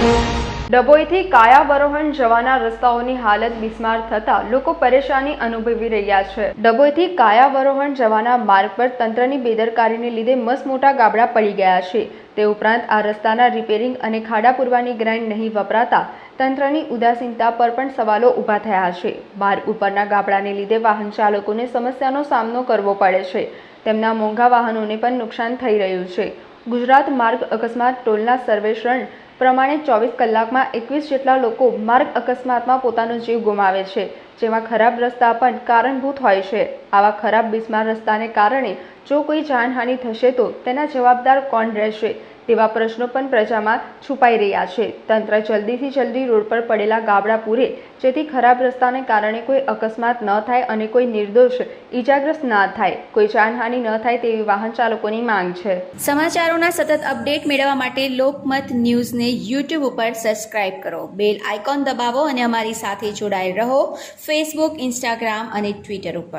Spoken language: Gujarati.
ડભોઈથી કાયાવરોહણ જવાના રસ્તાઓની હાલત બિસ્માર થતા લોકો પરેશાની અનુભવી રહ્યા છે. ડભોઈથી કાયાવરોહણ જવાના માર્ગ પર તંત્રની બેદરકારીને લીધે મસમોટા ગાબડા પડી ગયા છે. તે ઉપરાંત આ રસ્તાના રિપેરિંગ અને ખાડા પૂરવાની ગ્રાઇન્ડ નહીં વપરાતા તંત્રની ઉદાસીનતા પર પણ સવાલો ઊભા થયા છે. માર્ગ ઉપરના ગાબડાને લીધે વાહન ચાલકોને સમસ્યાનો સામનો કરવો પડે છે. તેમના મોંઘા વાહનોને પણ નુકસાન થઈ રહ્યું છે. ગુજરાત માર્ગ અકસ્માત ટોલના સર્વેક્ષણ પ્રમાણે ચોવીસ કલાકમાં એકવીસ જેટલા લોકો માર્ગ અકસ્માતમાં પોતાનો જીવ ગુમાવે છે, જેમાં ખરાબ રસ્તા પણ કારણભૂત હોય છે. આવા ખરાબ બિસ્માર રસ્તાને કારણે જો કોઈ જાનહાનિ થશે તો તેના જવાબદાર કોણ રહેશે? તેવા પ્રશ્નો પણ પ્રજામાં છુપાઈ રહ્યા છે. તંત્ર જલ્દીથી જલ્દી રોડ પર પડેલા ગાબડા પૂરે, જેથી ખરાબ રસ્તાને કારણે કોઈ અકસ્માત ન થાય અને કોઈ નિર્દોષ ઈજાગ્રસ્ત ના થાય. કોઈ જાનહાનિ ન થાય તેવી વાહન ચાલકોની માંગ છે. સમાચારોના સતત અપડેટ મેળવવા માટે લોકમત ન્યૂઝને યુટ્યુબ ઉપર સબસ્ક્રાઇબ કરો. બેલ આઇકોન દબાવો અને અમારી સાથે જોડાયેલ રહો ફેસબુક, ઇન્સ્ટાગ્રામ અને ટ્વિટર ઉપર.